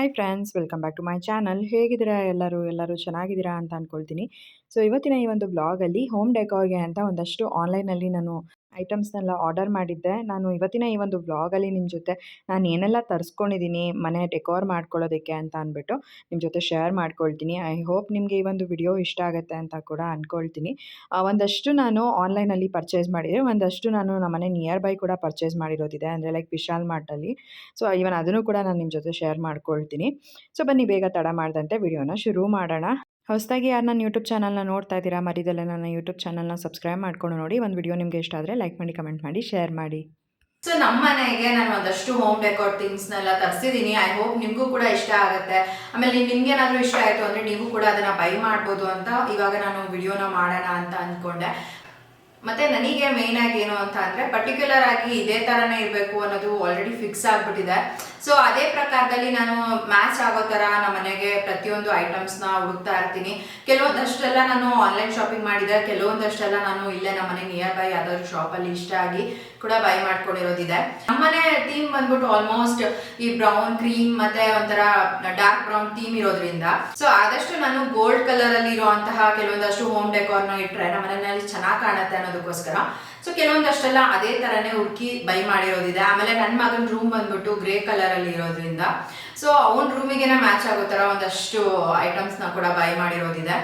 Hi friends welcome back to my channel ಹೇಗಿದ್ದೀರಾ ಎಲ್ಲರೂ? ಎಲ್ಲರೂ ಚೆನ್ನಾಗಿದ್ದೀರಾ ಅಂತ ಅಂದ್ಕೊಳ್ತೀನಿ ಸೊ ಇವತ್ತಿನ ಈ ಒಂದು ಬ್ಲಾಗಲ್ಲಿ ಹೋಮ್ ಡೆಕೋರ್ಗೆ ಅಂತ ಒಂದಷ್ಟು ಆನ್ಲೈನಲ್ಲಿ ನಾನು ಐಟಮ್ಸ್ನೆಲ್ಲ ಆರ್ಡರ್ ಮಾಡಿದ್ದೆ. ನಾನು ಇವತ್ತಿನ ಈ ಒಂದು ವ್ಲಾಗಲ್ಲಿ ನಿಮ್ಮ ಜೊತೆ ನಾನು ಏನೆಲ್ಲ ತರಿಸ್ಕೊಂಡಿದ್ದೀನಿ, ಮನೆ ಡೆಕೋರ್ ಮಾಡ್ಕೊಳ್ಳೋದಕ್ಕೆ ಅಂತ ಅಂದ್ಬಿಟ್ಟು ನಿಮ್ಮ ಜೊತೆ ಶೇರ್ ಮಾಡ್ಕೊಳ್ತೀನಿ. ಐ ಹೋಪ್ ನಿಮಗೆ ಈ ಒಂದು ವಿಡಿಯೋ ಇಷ್ಟ ಆಗುತ್ತೆ ಅಂತ ಕೂಡ ಅಂದ್ಕೊಳ್ತೀನಿ ಒಂದಷ್ಟು ನಾನು ಆನ್ಲೈನಲ್ಲಿ ಪರ್ಚೇಸ್ ಮಾಡಿದೆ. ಒಂದಷ್ಟು ನಾನು ನಮ್ಮ ಮನೆ ನಿಯರ್ ಬೈ ಕೂಡ ಪರ್ಚೇಸ್ ಮಾಡಿರೋದಿದೆ. ಅಂದರೆ ಲೈಕ್ ವಿಶಾಲ್ ಮಾರ್ಟಲ್ಲಿ. ಸೊ ಇವನ್ ಅದನ್ನು ಕೂಡ ನಾನು ನಿಮ್ಮ ಜೊತೆ ಶೇರ್ ಮಾಡ್ಕೊಳ್ತೀನಿ. ಸೊ, ಬನ್ನಿ, ಬೇಗ ತಡ ಮಾಡಿದಂತೆ ವಿಡಿಯೋನ ಶುರು ಮಾಡೋಣ. ಹೊಸದಾಗಿ ಯಾರು ನನ್ನ ಯೂಟ್ಯೂಬ್ ಚಾನಲ್ನ ನೋಡ್ತಾ ಇದ್ದೀರಾ ಮರಿದಲ್ಲೇ ನನ್ನ ಯೂಟ್ಯೂಬ್ ಚಾನಲ್ನ ಸಬ್ಸ್ಕ್ರೈಬ್ ಮಾಡ್ಕೊಂಡು ನೋಡಿ. ಒಂದು ವಿಡಿಯೋ ನಿಮಗೆ ಇಷ್ಟ ಆದರೆ ಲೈಕ್ ಮಾಡಿ ಕಮೆಂಟ್ ಮಾಡಿ ಶೇರ್ ಮಾಡಿ. ಸೊ ನಮ್ಮ ಮನೆಗೆ ನಾನು ಒಂದಷ್ಟು ಹೋಮ್ ಡೆಕೋರ್ ಥಿಂಗ್ಸ್ನೆಲ್ಲ ತರಿಸಿದ್ದೀನಿ ಐ ಹೋಪ್ ನಿಮಗೂ ಕೂಡ ಇಷ್ಟ ಆಗುತ್ತೆ. ಆಮೇಲೆ ನಿಮ್ಗೆ ಏನಾದರೂ ಇಷ್ಟ ಆಯಿತು ಅಂದರೆ ನೀವು ಕೂಡ ಅದನ್ನು ಬೈ ಮಾಡ್ಬೋದು ಅಂತ ಇವಾಗ ನಾನು ವಿಡಿಯೋನ ಮಾಡೋಣ ಅಂತ ಅಂದ್ಕೊಂಡೆ. ಮತ್ತೆ ನನಗೆ ಮೇನ್ ಆಗಿ ಏನು ಅಂತ ಅಂದ್ರೆ ಪರ್ಟಿಕ್ಯುಲರ್ ಆಗಿ ಇದೇ ತರನೇ ಇರಬೇಕು ಅನ್ನೋದು ಆಲ್ರೆಡಿ ಫಿಕ್ಸ್ ಆಗ್ಬಿಟ್ಟಿದೆ. ಸೊ ಅದೇ ಪ್ರಕಾರದಲ್ಲಿ ನಾನು ಮ್ಯಾಚ್ ಆಗೋ ತರ ನಮ್ಮ ಮನೆಗೆ ಪ್ರತಿಯೊಂದು ಐಟಮ್ಸ್ನ ಹುಡುಕ್ತಾ ಇರ್ತೀನಿ. ಕೆಲವೊಂದಷ್ಟೆಲ್ಲ ನಾನು ಆನ್ಲೈನ್ ಶಾಪಿಂಗ್ ಮಾಡಿದೆ. ಕೆಲವೊಂದಷ್ಟೆಲ್ಲ ನಾನು ಇಲ್ಲೇ ನಮ್ಮ ಮನೆ ನಿಯರ್ ಬೈ ಯಾವ್ದಾದ್ರು ಶಾಪಲ್ಲಿ ಇಷ್ಟ ಆಗಿ ಕೂಡ ಬೈ ಮಾಡ್ಕೊಂಡಿರೋದಿದೆ. ನಮ್ಮನೆ ಥೀಮ್ ಬಂದ್ಬಿಟ್ಟು ಆಲ್ಮೋಸ್ಟ್ ಈ ಬ್ರೌನ್ ಕ್ರೀಮ್ ಮತ್ತೆ ಒಂಥರ ಡಾರ್ಕ್ ಬ್ರೌನ್ ಥೀಮ್ ಇರೋದ್ರಿಂದ. ಸೊ ಆದಷ್ಟು ನಾನು ಗೋಲ್ಡ್ ಕಲರ್ ಅಲ್ಲಿ ಇರುವಂತಹ ಕೆಲವೊಂದಷ್ಟು ಹೋಮ್ ಡೆಕೋರ್ನ ಇಟ್ರೆ ನಮ್ಮ ಮನೆಯಲ್ಲಿ ಚೆನ್ನಾಗಿ ಕಾಣುತ್ತೆ ಅನ್ನೋದಕ್ಕೋಸ್ಕರ. ಸೊ ಕೆಲವೊಂದಷ್ಟೆಲ್ಲ ಅದೇ ತರನೇ ಹುಡುಕಿ ಬೈ ಮಾಡಿರೋದಿದೆ. ಆಮೇಲೆ ನನ್ನ ಮಗನ ರೂಮ್ ಬಂದ್ಬಿಟ್ಟು ಗ್ರೇ ಕಲರ್ ಅಲ್ಲಿ ಇರೋದ್ರಿಂದ. ಸೊ ಅವನ ರೂಮಿಗೆನ ಮ್ಯಾಚ್ ಆಗೋ ತರ ಒಂದಷ್ಟು ಐಟಮ್ಸ್ನ ಕೂಡ ಬೈ ಮಾಡಿರೋದಿದೆ.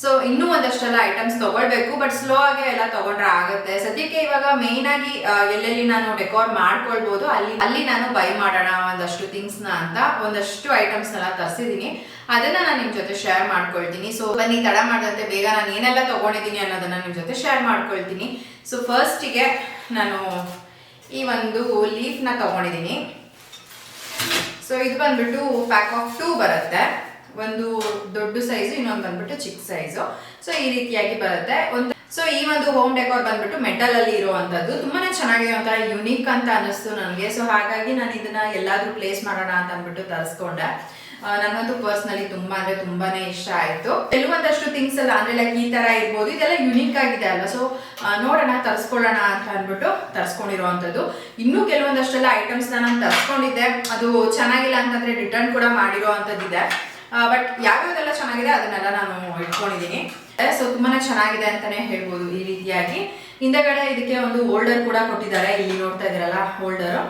ಸೊ ಇನ್ನೂ ಒಂದಷ್ಟೆಲ್ಲ ಐಟಮ್ಸ್ ತಗೊಳ್ಬೇಕು ಬಟ್ ಸ್ಲೋ ಆಗಿ ಎಲ್ಲ ತಗೊಂಡ್ರೆ ಆಗುತ್ತೆ. ಸದ್ಯಕ್ಕೆ ಇವಾಗ ಮೇನ್ ಆಗಿ ಎಲ್ಲೆಲ್ಲಿ ನಾನು ಡೆಕೋರ್ ಮಾಡ್ಕೊಳ್ಬೋದು, ಅಲ್ಲಿ ಅಲ್ಲಿ ನಾನು ಬೈ ಮಾಡೋಣ, ಒಂದಷ್ಟು ಥಿಂಗ್ಸ್ನ ಅಂತ ಒಂದಷ್ಟು ಐಟಮ್ಸ್ ನೆಲ್ಲ ತರಿಸಿದೀನಿ. ಅದನ್ನ ನಾನು ನಿಮ್ ಜೊತೆ ಶೇರ್ ಮಾಡ್ಕೊಳ್ತೀನಿ. ಸೊ ಬನ್ನಿ, ತಡ ಮಾಡದಂತೆ ಬೇಗ ನಾನು ಏನೆಲ್ಲ ತಗೊಂಡಿದ್ದೀನಿ ಅನ್ನೋದನ್ನ ನಿಮ್ ಜೊತೆ ಶೇರ್ ಮಾಡ್ಕೊಳ್ತೀನಿ. ಸೊ ಫಸ್ಟಿಗೆ ನಾನು ಈ ಒಂದು ಲೀಫ್ನ ತಗೊಂಡಿದ್ದೀನಿ ಸೊ ಇದು ಬಂದ್ಬಿಟ್ಟು ಪ್ಯಾಕ್ ಆಫ್ ಟೂ ಬರುತ್ತೆ. ಒಂದು ದೊಡ್ಡ ಸೈಜು ಇನ್ನೊಂದು ಬಂದ್ಬಿಟ್ಟು ಚಿಕ್ಕ ಸೈಜು ಸೊ ಈ ರೀತಿಯಾಗಿ ಬರುತ್ತೆ. ಒಂದು ಸೊ ಈ ಒಂದು ಹೋಮ್ ಡೆಕೋರ್ ಬಂದ್ಬಿಟ್ಟು ಮೆಟಲ್ ಅಲ್ಲಿ ಇರುವಂತದ್ದು. ತುಂಬಾನೇ ಚೆನ್ನಾಗಿದೆ ಒಂಥರ ಯುನೀಕ್ ಅಂತ ಅನಿಸ್ತು ನನಗೆ. ಸೊ ಹಾಗಾಗಿ ನಾನು ಇದನ್ನ ಎಲ್ಲಾದ್ರೂ ಪ್ಲೇಸ್ ಮಾಡೋಣ ಅಂತ ಅಂದ್ಬಿಟ್ಟು ತರಿಸ್ಕೊಂಡೆ. ನನ್ನಂತೂ ಪರ್ಸ್ನಲಿ ತುಂಬಾ ಅಂದ್ರೆ ತುಂಬಾನೇ ಇಷ್ಟ ಆಯ್ತು. ಕೆಲವೊಂದಷ್ಟು ಥಿಂಗ್ಸ್ ಎಲ್ಲ ಅಂದ್ರೆ ಲೈಕ್ ಈ ತರ ಇರ್ಬೋದು. ಇದೆಲ್ಲ ಯುನೀಕ್ ಆಗಿದೆ ಅಲ್ಲ ಸೊ ನೋಡೋಣ, ತರಿಸ್ಕೊಳ್ಳೋಣ ಅಂತ ಅಂದ್ಬಿಟ್ಟು ತರಿಸ್ಕೊಂಡಿರುವಂಥದ್ದು ಇನ್ನೂ ಕೆಲವೊಂದಷ್ಟೆಲ್ಲ ಐಟಮ್ಸ್ ನಾನು ತರ್ಸ್ಕೊಂಡಿದ್ದೆ. ಅದು ಚೆನ್ನಾಗಿಲ್ಲ ಅಂತಂದ್ರೆ ರಿಟರ್ನ್ ಕೂಡ ಮಾಡಿರೋ ಅಂಥದ್ದಿದೆ ಬಟ್ ಯಾವ್ಯಾವ್ದೆಲ್ಲ ಚೆನ್ನಾಗಿದೆ ಅದನ್ನೆಲ್ಲ ನಾನು ಇಟ್ಕೊಂಡಿದ್ದೀನಿ. ಸೊ ತುಂಬಾನೇ ಚೆನ್ನಾಗಿದೆ ಅಂತಾನೆ ಹೇಳ್ಬೋದು ಈ ರೀತಿಯಾಗಿ. ಹಿಂದೆಗಡೆ ಇದಕ್ಕೆ ಒಂದು ಹೋಲ್ಡರ್ ಕೂಡ ಕೊಟ್ಟಿದ್ದಾರೆ, ಇಲ್ಲಿ ನೋಡ್ತಾ ಇದ್ದೀರಲ್ಲ ಹೋಲ್ಡರ್.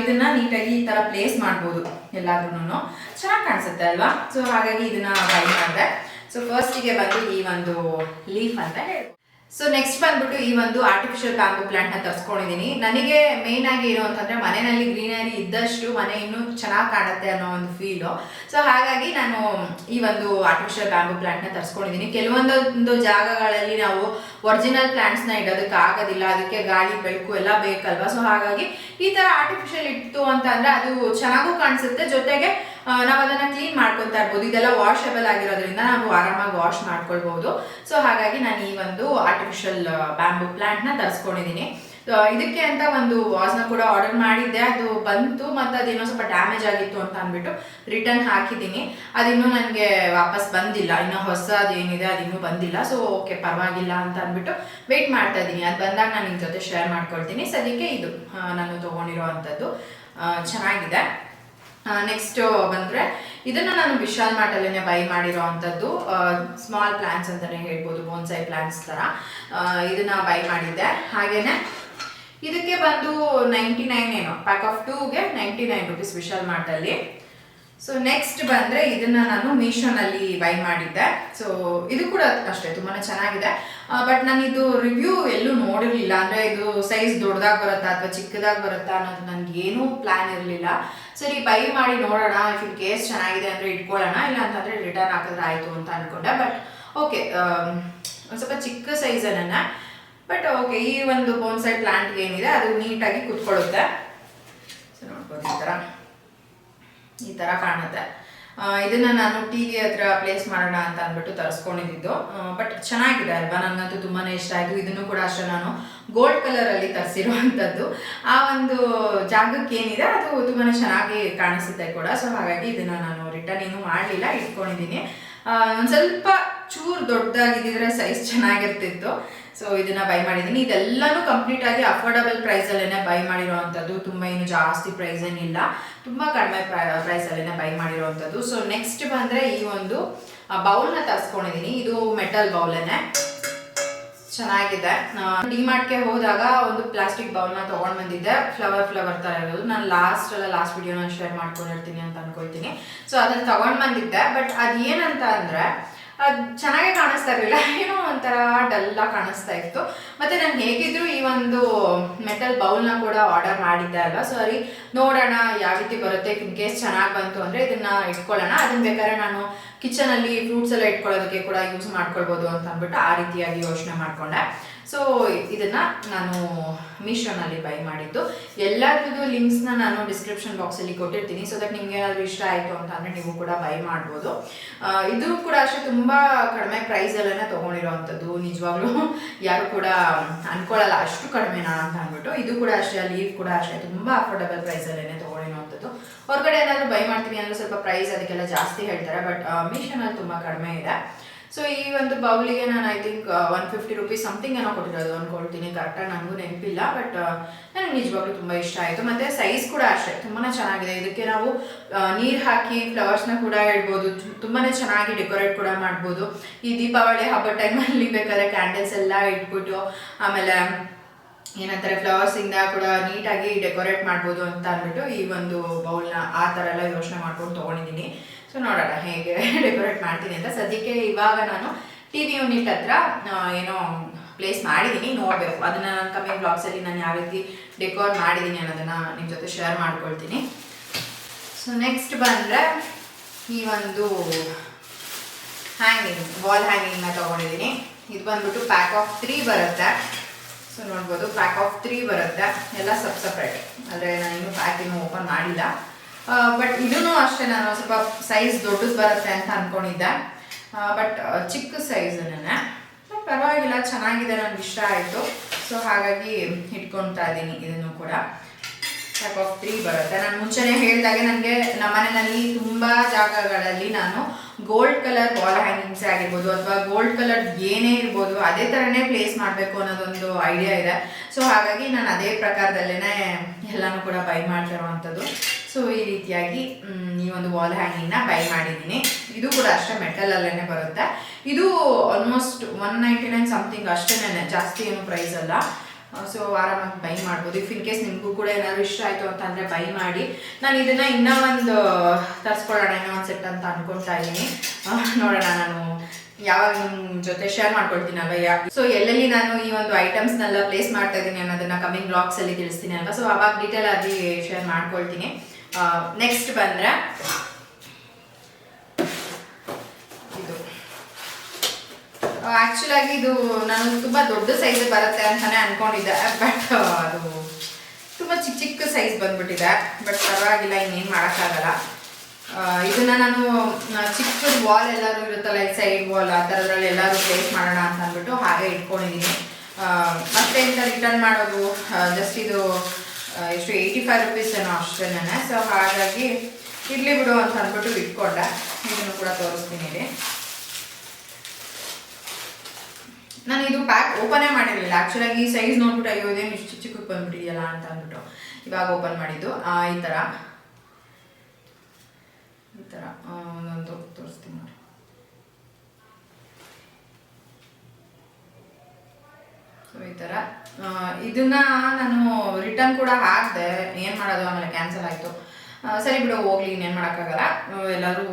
ಇದನ್ನ ನೀಟಾಗಿ ಈ ತರ ಪ್ಲೇಸ್ ಮಾಡ್ಬೋದು ಎಲ್ಲಾದ್ರೂ ಚೆನ್ನಾಗಿ ಕಾಣಿಸುತ್ತೆ ಅಲ್ವಾ? ಸೊ ಹಾಗಾಗಿ ಇದನ್ನ ಬೈ ಮಾಡಿದೆ. ಸೊ ಫಸ್ಟಿಗೆ ಬಂದು ಈ ಒಂದು ಲೀಫ್ ಅಂತ ಹೇಳ್ಬೋದು. ಸೊ ನೆಕ್ಸ್ಟ್ ಬಂದ್ಬಿಟ್ಟು ಈ ಒಂದು ಆರ್ಟಿಫಿಷಿಯಲ್ ಬ್ಯಾಂಬೂ ಪ್ಲಾಂಟ್ನ ನ ತರಿಸ್ಕೊಂಡಿದ್ದೀನಿ ನನಗೆ ಮೇನ್ ಆಗಿ ಏನು ಅಂತಂದ್ರೆ ಮನೆಯಲ್ಲಿ ಗ್ರೀನರಿ ಇದ್ದಷ್ಟು ಮನೆ ಇನ್ನೂ ಚೆನ್ನಾಗಿ ಕಾಣುತ್ತೆ ಅನ್ನೋ ಒಂದು ಫೀಲು ಸೊ ಹಾಗಾಗಿ ನಾನು ಈ ಒಂದು ಆರ್ಟಿಫಿಷಿಯಲ್ ಬ್ಯಾಂಬೂ ಪ್ಲಾಂಟ್ನ ತರಿಸ್ಕೊಂಡಿದ್ದೀನಿ ಕೆಲವೊಂದೊಂದು ಜಾಗಗಳಲ್ಲಿ ನಾವು ಒರಿಜಿನಲ್ ಪ್ಲಾಂಟ್ಸ್ನ ಇಡೋದಕ್ಕೆ ಆಗೋದಿಲ್ಲ. ಅದಕ್ಕೆ ಗಾಳಿ, ಬೆಳಕು ಎಲ್ಲ ಬೇಕಲ್ವಾ? ಸೊ ಹಾಗಾಗಿ ಈ ತರ ಆರ್ಟಿಫಿಷಿಯಲ್ ಇತ್ತು ಅಂತ ಅಂದ್ರೆ ಅದು ಚೆನ್ನಾಗೂ ಕಾಣಿಸುತ್ತೆ. ಜೊತೆಗೆ ನಾವು ಅದನ್ನ ಕ್ಲೀನ್ ಮಾಡ್ಕೊತಾ ಇರ್ಬೋದು. ಇದೆಲ್ಲ ವಾಷಬಲ್ ಆಗಿರೋದ್ರಿಂದ ನಾವು ಆರಾಮಾಗಿ ವಾಶ್ ಮಾಡ್ಕೊಳ್ಬಹುದು ಸೊ ಹಾಗಾಗಿ ನಾನು ಈ ಒಂದು ಆರ್ಟಿಫಿಷಿಯಲ್ ಬ್ಯಾಂಬೂ ಪ್ಲಾಂಟ್ನ ತರಿಸ್ಕೊಂಡಿದ್ದೀನಿ. ಇದಕ್ಕೆ ಅಂತ ಒಂದು ವಾಸ್ನ ಕೂಡ ಆರ್ಡರ್ ಮಾಡಿದ್ದೆ. ಅದು ಬಂತು ಮತ್ತೆ ಅದೇನೋ ಸ್ವಲ್ಪ ಡ್ಯಾಮೇಜ್ ಆಗಿತ್ತು ಅಂತ ಅಂದ್ಬಿಟ್ಟು ರಿಟರ್ನ್ ಹಾಕಿದ್ದೀನಿ. ಅದಿನ್ನೂ ನನಗೆ ವಾಪಸ್ ಬಂದಿಲ್ಲ. ಇನ್ನೂ ಹೊಸದು ಏನಿದೆ ಅದಿನ್ನೂ ಬಂದಿಲ್ಲ. ಸೊ ಓಕೆ ಪರವಾಗಿಲ್ಲ ಅಂತ ಅಂದ್ಬಿಟ್ಟು ವೆಯ್ಟ್ ಮಾಡ್ತಾ ಇದ್ದೀನಿ. ಅದು ಬಂದಾಗ ನಾನು ನಿಮ್ಮ ಜೊತೆ ಶೇರ್ ಮಾಡ್ಕೊಳ್ತೀನಿ. ಸದ್ಯಕ್ಕೆ ಇದು ನಾನು ತೊಗೊಂಡಿರೋ ಅಂಥದ್ದು. ಚೆನ್ನಾಗಿದೆ. ನೆಕ್ಸ್ಟ್ ಬಂದ್ರೆ ಇದನ್ನ ನಾನು ವಿಶಾಲ್ ಮಾರ್ಟಲ್ಲೇ ಬೈ ಮಾಡಿರೋ ಅಂಥದ್ದು ಸ್ಮಾಲ್ ಪ್ಲಾಂಟ್ಸ್ ಅಂತಾನೆ ಹೇಳ್ಬೋದು ಬೋನ್ಸೈ ಪ್ಲಾಂಟ್ಸ್ ಆ, ಇದನ್ನ ಬೈ ಮಾಡಿದ್ದೆ. ಹಾಗೇನೆ ಇದಕ್ಕೆ ಬಂದು ನೈಂಟಿ ನೈನ್ ಏನೋ ಪ್ಯಾಕ್ ಆಫ್ ಟೂಗೆ ನೈಂಟಿ ನೈನ್ ರುಪೀಸ್ ವಿಶಾಲ್ ಮಾರ್ಟಲ್ಲಿ. ಸೊ ನೆಕ್ಸ್ಟ್ ಬಂದ್ರೆ ಇದನ್ನ ನಾನು ಮೀಶೋನಲ್ಲಿ ಬೈ ಮಾಡಿದ್ದೆ. ಸೊ ಇದು ಕೂಡ ಅಷ್ಟೇ ತುಂಬಾ ಚೆನ್ನಾಗಿದೆ. ಬಟ್ ನಾನು ಇದು ರಿವ್ಯೂ ಎಲ್ಲೂ ನೋಡಿರ್ಲಿಲ್ಲ. ಅಂದ್ರೆ ಇದು ಸೈಜ್ ದೊಡ್ಡದಾಗಿ ಬರುತ್ತಾ ಅಥವಾ ಚಿಕ್ಕದಾಗಿ ಬರುತ್ತಾ ಅನ್ನೋದು ನನ್ಗೆ ಏನೂ ಪ್ಲಾನ್ ಇರಲಿಲ್ಲ. ಸರಿ ಬೈ ಮಾಡಿ ನೋಡೋಣ. ಇಫ್ ಇನ್ ಕೇಸ್ ಚೆನ್ನಾಗಿದೆ ಅಂದ್ರೆ ಇಟ್ಕೊಳ್ಳೋಣ. ಇಲ್ಲ ಅಂತಂದರೆ ರಿಟರ್ನ್ ಹಾಕಿದ್ರೆ ಆಯ್ತು ಅಂತ ಅಂದ್ಕೊಂಡೆ ಬಟ್ ಓಕೆ ಒಂದು ಸ್ವಲ್ಪ ಚಿಕ್ಕ ಸೈಜ್ ನನ್ನ ಬಟ್ ಓಕೆ ಈ ಒಂದು ಬೋನ್ಸೈ ಪ್ಲಾಂಟ್ ಏನಿದೆ, ಅದು ನೀಟಾಗಿ ಕುತ್ಕೊಳ್ಳುತ್ತೆ. ಸೊ ನೋಡ್ಬೋದು ಈ ಥರ ಈ ಥರ ಕಾಣುತ್ತೆ. ಇದನ್ನ ನಾನು ಟಿ ವಿ ಹತ್ರ ಪ್ಲೇಸ್ ಮಾಡೋಣ ಅಂತ ಅಂದ್ಬಿಟ್ಟು ತರಿಸ್ಕೊಂಡಿದ್ದು. ಬಟ್ ಚೆನ್ನಾಗಿದೆ ಅಲ್ವಾ? ನನಗಂತೂ ತುಂಬಾನೇ ಇಷ್ಟ ಆಯಿತು. ಇದನ್ನು ಕೂಡ ಅಷ್ಟೇ ನಾನು ಗೋಲ್ಡ್ ಕಲರ್ ಅಲ್ಲಿ ತರಿಸಿರುವಂಥದ್ದು ಆ ಒಂದು ಜಾಗಕ್ಕೆ ಏನಿದೆ, ಅದು ತುಂಬಾನೇ ಚೆನ್ನಾಗಿ ಕಾಣಿಸುತ್ತೆ ಕೂಡ. ಸೊ ಹಾಗಾಗಿ ಇದನ್ನ ನಾನು ರಿಟರ್ನ್ ಏನು ಮಾಡಲಿಲ್ಲ, ಇಟ್ಕೊಂಡಿದ್ದೀನಿ. ಒಂದು ಒಂದ್ ಸ್ವಲ್ಪ ಚೂರು ದೊಡ್ಡದಾಗಿದ್ದಿದ್ರೆ ಸೈಜ್ ಚೆನ್ನಾಗಿರ್ತಿತ್ತು. ಸೊ ಇದನ್ನ ಬೈ ಮಾಡಿದ್ದೀನಿ ಇದೆಲ್ಲಾನು ಕಂಪ್ಲೀಟ್ ಆಗಿ ಅಫೋರ್ಡಬಲ್ ಪ್ರೈಸಲ್ಲೇ ಬೈ ಮಾಡಿರೋವಂಥದ್ದು ತುಂಬ ಏನು ಜಾಸ್ತಿ ಪ್ರೈಸ್ ಏನಿಲ್ಲ. ತುಂಬ ಕಡಿಮೆ ಪ್ರೈಸ್ ಅಲ್ಲೇನೆ ಬೈ ಮಾಡಿರೋವಂಥದ್ದು ಸೊ ನೆಕ್ಸ್ಟ್ ಬಂದ್ರೆ ಈ ಒಂದು ಬೌಲ್ನ ತರಿಸ್ಕೊಂಡಿದ್ದೀನಿ ಇದು ಮೆಟಲ್ ಬೌಲೇನೆ ಚೆನ್ನಾಗಿದೆ. ಡಿಮಾರ್ಟ್ಗೆ ಹೋದಾಗ ಒಂದು ಪ್ಲಾಸ್ಟಿಕ್ ಬೌಲ್ನ ತೊಗೊಂಡು ಬಂದಿದ್ದೆ. ಫ್ಲವರ್ ಫ್ಲವರ್ ಥರ ಇರೋದು. ನಾನು ಲಾಸ್ಟ್ ಎಲ್ಲ ಲಾಸ್ಟ್ ವಿಡಿಯೋನ ಶೇರ್ ಮಾಡ್ಕೊಂಡಿರ್ತೀನಿ ಅಂತ ಅನ್ಕೊಳ್ತೀನಿ. ಸೊ ಅದನ್ನ ತಗೊಂಡು ಬಂದಿದ್ದೆ. ಬಟ್ ಅದು ಏನಂತ ಅಂದರೆ ಅದು ಚೆನ್ನಾಗೇ ಕಾಣಿಸ್ತಾ ಇರಲಿಲ್ಲ. ಏನೋ ಒಂಥರ ಡಲ್ಲಾಗಿ ಕಾಣಿಸ್ತಾ ಇತ್ತು. ಮತ್ತು ನಾನು ಹೇಗಿದ್ರು ಈ ಒಂದು ಮೆಟಲ್ ಬೌಲ್ನ ಕೂಡ ಆರ್ಡರ್ ಮಾಡಿದ್ದೆ ಅಲ್ವಾ? ಸಾರಿ, ನೋಡೋಣ ಯಾವ ರೀತಿ ಬರುತ್ತೆ, ಇನ್ ಕೇಸ್ ಚೆನ್ನಾಗಿ ಬಂತು ಅಂದರೆ ಇದನ್ನು ಇಟ್ಕೊಳ್ಳೋಣ. ಅದನ್ನು ಬೇಕಾದ್ರೆ ನಾನು ಕಿಚನಲ್ಲಿ ಫ್ರೂಟ್ಸ್ ಎಲ್ಲ ಇಟ್ಕೊಳ್ಳೋದಕ್ಕೆ ಕೂಡ ಯೂಸ್ ಮಾಡ್ಕೊಳ್ಬೋದು ಅಂತ ಅಂದ್ಬಿಟ್ಟು ಆ ರೀತಿಯಾಗಿ ಯೋಚನೆ ಮಾಡಿಕೊಂಡೆ. ಸೊ ಇದನ್ನ ನಾನು ಮೀಶೋನಲ್ಲಿ ಬೈ ಮಾಡಿದ್ದು. ಎಲ್ಲದ್ರದ್ದು ಲಿಂಕ್ಸ್ನ ನಾನು ಡಿಸ್ಕ್ರಿಪ್ಷನ್ ಬಾಕ್ಸಲ್ಲಿ ಕೊಟ್ಟಿರ್ತೀನಿ. ಸೊ ದಟ್ ನಿಮ್ಗೆ ಏನಾದರೂ ಇಷ್ಟ ಆಯಿತು ಅಂತ ಅಂದರೆ ನೀವು ಕೂಡ ಬೈ ಮಾಡ್ಬೋದು. ಇದು ಕೂಡ ಅಷ್ಟೇ ತುಂಬ ಕಡಿಮೆ ಪ್ರೈಸಲ್ಲೇ ತೊಗೊಂಡಿರೋವಂಥದ್ದು ನಿಜವಾಗ್ಲೂ ಯಾರು ಕೂಡ ಅನ್ಕೊಳ್ಳಲ್ಲ. ಅಷ್ಟು ಕಡಿಮೆನಾ ಅಂತ ಅಂದ್ಬಿಟ್ಟು. ಇದು ಕೂಡ ಅಷ್ಟೇ ಲೀವ್ ಕೂಡ ಅಷ್ಟೇ. ತುಂಬ ಅಫೋರ್ಡಬಲ್ ಪ್ರೈಸಲ್ಲೇ ತೊಗೊಂಡಿರೋವಂಥದ್ದು ಹೊರಗಡೆ ಏನಾದರೂ ಬೈ ಮಾಡ್ತೀನಿ ಅಂದರೆ ಸ್ವಲ್ಪ ಪ್ರೈಸ್ ಅದಕ್ಕೆಲ್ಲ ಜಾಸ್ತಿ ಹೇಳ್ತಾರೆ. ಬಟ್ ಮೀಶೋನಲ್ಲಿ ತುಂಬ ಕಡಿಮೆ ಇದೆ. ಸೊ ಈ ಒಂದು ಬೌಲಿಗೆ ನಾನು I think one fifty rupees something ಏನೋ ಕೊಟ್ಟಿರೋದು. ಅಂದ್ಕೊಳ್ತೀನಿ ಕರೆಕ್ಟಾಗಿ ನನಗೂ ನೆನಪಿಲ್ಲ ಬಟ್ ನನಗೆ ನಿಜವಾಗ್ಲೂ ತುಂಬ ಇಷ್ಟ ಆಯಿತು. ಮತ್ತು ಸೈಜ್ ಕೂಡ ಅಷ್ಟೇ. ತುಂಬಾ ಚೆನ್ನಾಗಿದೆ. ಇದಕ್ಕೆ ನಾವು ನೀರು ಹಾಕಿ ಫ್ಲವರ್ಸ್ನ ಕೂಡ ಇಡ್ಬೋದು ತುಂಬಾ ಚೆನ್ನಾಗಿ ಡೆಕೋರೇಟ್ ಕೂಡ ಮಾಡ್ಬೋದು. ಈ ದೀಪಾವಳಿ ಹಬ್ಬದ ಟೈಮಲ್ಲಿ ಬೇಕಾದ್ರೆ ಕ್ಯಾಂಡಲ್ಸ್ ಎಲ್ಲ ಇಟ್ಬಿಟ್ಟು, ಆಮೇಲೆ ಏನಂತಾರೆ ಫ್ಲವರ್ಸ್ ಇಂದ ಕೂಡ ನೀಟಾಗಿ ಡೆಕೋರೇಟ್ ಮಾಡ್ಬೋದು ಅಂತ ಅಂದ್ಬಿಟ್ಟು ಈ ಒಂದು ಬೌಲ್ನ ಆ ಥರ ಎಲ್ಲ ಯೋಚನೆ ಮಾಡ್ಕೊಂಡು ತೊಗೊಂಡಿದ್ದೀನಿ. ಸೊ ನೋಡೋಣ ಹೇಗೆ ಡೆಕೋರೇಟ್ ಮಾಡ್ತೀನಿ ಅಂತ. ಸದ್ಯಕ್ಕೆ ಇವಾಗ ನಾನು ಟಿ ವಿ ಯೂನಿಟ್ ಹತ್ರ ಏನೋ ಪ್ಲೇಸ್ ಮಾಡಿದ್ದೀನಿ ನೋಡಬೇಕು. ಅದನ್ನ ನಾನು ಕಮ್ಮಿ ಬ್ಲಾಗ್ಸಲ್ಲಿ ನಾನು ಯಾವ ರೀತಿ ಡೆಕೋರ್ ಮಾಡಿದ್ದೀನಿ ಅನ್ನೋದನ್ನ ನಿಮ್ಮ ಜೊತೆ ಶೇರ್ ಮಾಡ್ಕೊಳ್ತೀನಿ. ಸೊ ನೆಕ್ಸ್ಟ್ ಬಂದರೆ ಈ ಒಂದು ಹ್ಯಾಂಗಿಂಗ್ ವಾಲ್ ಹ್ಯಾಂಗಿಂಗ್ನ ತೊಗೊಂಡಿದ್ದೀನಿ ಇದು ಬಂದ್ಬಿಟ್ಟು ಪ್ಯಾಕ್ ಆಫ್ ತ್ರೀ ಬರುತ್ತೆ. ಸೊ ನೋಡ್ಬೋದು ಪ್ಯಾಕ್ ಆಫ್ ತ್ರೀ ಬರುತ್ತೆ. ಎಲ್ಲ ಸಪ್ ಸಪ್ರೇಟ್ ಅಂದರೆ ನಾನು ಇನ್ನೂ ಪ್ಯಾಕ್ ಓಪನ್ ಮಾಡಿಲ್ಲ. ಬಟ್ ಇದೂ ಅಷ್ಟೇ ನಾನು ಸ್ವಲ್ಪ ಸೈಜ್ ದೊಡ್ಡದು ಬರುತ್ತೆ ಅಂತ ಅಂದ್ಕೊಂಡಿದ್ದೆ ಬಟ್ ಚಿಕ್ಕ ಬಟ್ ಪರವಾಗಿಲ್ಲ, ಚೆನ್ನಾಗಿದೆ ನನಗೆ ಇಷ್ಟ ಆಯಿತು. ಸೊ ಹಾಗಾಗಿ ಇಟ್ಕೊತಾ ಇದ್ದೀನಿ ಇದನ್ನು ಕೂಡ. ಟೈಪ್ ಆಫ್ ಟ್ರೀ ಬರುತ್ತೆ. ನಾನು ಮುಂಚೆನೇ ಹೇಳಿದಾಗೆ ನನಗೆ ನಮ್ಮನೆಯಲ್ಲಿ ತುಂಬ ಜಾಗಗಳಲ್ಲಿ ನಾನು ಗೋಲ್ಡ್ ಕಲರ್ ವಾಲ್ ಹ್ಯಾಂಗಿಂಗ್ಸ್ ಆಗಿರ್ಬೋದು ಅಥವಾ ಗೋಲ್ಡ್ ಕಲರ್ ಏನೇ ಇರ್ಬೋದು ಅದೇ ಥರನೇ ಪ್ಲೇಸ್ ಮಾಡಬೇಕು ಅನ್ನೋದೊಂದು ಐಡಿಯಾ ಇದೆ. ಸೊ ಹಾಗಾಗಿ ನಾನು ಅದೇ ಪ್ರಕಾರದಲ್ಲೇ ಎಲ್ಲನೂ ಕೂಡ ಬೈ ಮಾಡ್ತಿರುವಂಥದ್ದು ಸೊ ಈ ರೀತಿಯಾಗಿ ಈ ಒಂದು ವಾಲ್ ಹ್ಯಾಂಗಿಂಗ್ನ ಬೈ ಮಾಡಿದ್ದೀನಿ. ಇದು ಕೂಡ ಅಷ್ಟೇ ಮೆಟಲಲ್ಲೇ ಬರುತ್ತೆ. ಇದು almost one ninety nine something ಅಷ್ಟೇ ಜಾಸ್ತಿ ಏನು ಪ್ರೈಸ್ ಅಲ್ಲ. ಸೊ ಆರಾಮಾಗಿ ಬೈ ಮಾಡ್ಬೋದು. ಇಫ್ ಇನ್ ಕೇಸ್ ನಿಮಗೂ ಕೂಡ ಏನಾದ್ರು ಇಷ್ಟ ಆಯಿತು ಅಂತ ಅಂದರೆ ಬೈ ಮಾಡಿ. ನಾನು ಇದನ್ನು ಇನ್ನೂ ಒಂದು ತರಿಸ್ಕೊಳ್ಳೋಣ, ಇನ್ನೂ ಒಂದು ಸೆಟ್ ಅಂತ ಅನ್ಕೊಳ್ತಾ ಇದ್ದೀನಿ. ನೋಡೋಣ, ನಾನು ಯಾವಾಗ ನಿಮ್ಮ ಜೊತೆ ಶೇರ್ ಮಾಡ್ಕೊಳ್ತೀನಿ ಯಾ ಸೊ ಎಲ್ಲೆಲ್ಲಿ ನಾನು ಈ ಒಂದು ಐಟಮ್ಸ್ನೆಲ್ಲ ಪ್ಲೇಸ್ ಮಾಡ್ತಾ ಇದ್ದೀನಿ ಅನ್ನೋದನ್ನ ಕಮಿಂಗ್ ಬ್ಲಾಗ್ಸಲ್ಲಿ ತಿಳಿಸ್ತೀನಿ ಅಲ್ವಾ? ಸೊ ಅವಾಗ ಡೀಟೇಲ್ ಆಗಿ ಶೇರ್ ಮಾಡ್ಕೊಳ್ತೀನಿ. ನೆಕ್ಸ್ಟ್ ಬಂದರೆ ಇದು ಆಕ್ಚುಲ್ ಆಗಿ ಇದು ನಾನು ತುಂಬಾ ದೊಡ್ಡ ಸೈಜ್ ಬರುತ್ತೆ ಅಂತಾನೆ ಅನ್ಕೊಂಡಿದ್ದೆ. ಬಟ್ ಅದು ತುಂಬಾ ಚಿಕ್ಕ ಚಿಕ್ಕ ಸೈಜ್ ಬಂದ್ಬಿಟ್ಟಿದೆ. ಬಟ್ ಪರವಾಗಿಲ್ಲ, ಇನ್ನೇನು ಮಾಡೋಕ್ಕಾಗಲ್ಲ. ಇದನ್ನು ನಾನು ಚಿಕ್ಕ ವಾಲ್ ಎಲ್ಲರೂ ಇರುತ್ತಲ್ಲ, ಈ ಸೈಡ್ ವಾಲ್ ಆ ಥರದ್ರಲ್ಲಿ ಎಲ್ಲರೂ ಪ್ಲೇಸ್ ಮಾಡೋಣ ಅಂತ ಅಂದ್ಬಿಟ್ಟು ಹಾಗೆ ಇಟ್ಕೊಂಡಿದ್ದೀನಿ ಮತ್ತೆ ಇಂತ ರಿಟರ್ನ್ ಮಾಡೋದು? ಜಸ್ಟ್ ಇದು ಎಷ್ಟು ಏಯ್ಟಿ ಫೈವ್ ರುಪೀಸ್ ಏನೋ ಅಷ್ಟೇನೆ ಸೊ ಹಾಗಾಗಿ ಇರ್ಲಿ ಬಿಡು ಅಂತ ಅಂದ್ಬಿಟ್ಟು ಇಟ್ಕೊಂಡೆ. ಇದನ್ನು ಕೂಡ ತೋರಿಸ್ತೀನಿ ಇಲ್ಲಿ. ನಾನು ಇದು ಪ್ಯಾಕ್ ಓಪನೇ ಮಾಡಿರಲಿಲ್ಲ. ಆ್ಯಕ್ಚುಲಾಗಿ ಈ ಸೈಜ್ ನೋಡ್ಬಿಟ್ಟು ಅಯ್ಯೋ, ಇದೇನು ಇಷ್ಟು ಚಿಕ್ಕಕ್ಕೆ ಬಂದ್ಬಿಟ್ಟಿದೆಯಲ್ಲ ಅಂತ ಅಂದ್ಬಿಟ್ಟು ಇವಾಗ ಓಪನ್ ಮಾಡಿದ್ದು. ಈ ಥರ ಈ ಥರ ಒಂದೊಂದು ತೋರಿಸ್ತೀನಿ ನೋಡಿ. ಸೊ ಈ ಥರ ಇದನ್ನ ನಾನು ರಿಟರ್ನ್ ಕೂಡ ಹಾಕಿದೆ. ಏನು ಮಾಡೋದು? ಆಮೇಲೆ ಕ್ಯಾನ್ಸಲ್ ಆಯಿತು. ಸರಿ ಬಿಡು, ಹೋಗ್ಲಿ, ಇನ್ನೇನು ಮಾಡೋಕ್ಕಾಗಲ್ಲ. ಎಲ್ಲರೂ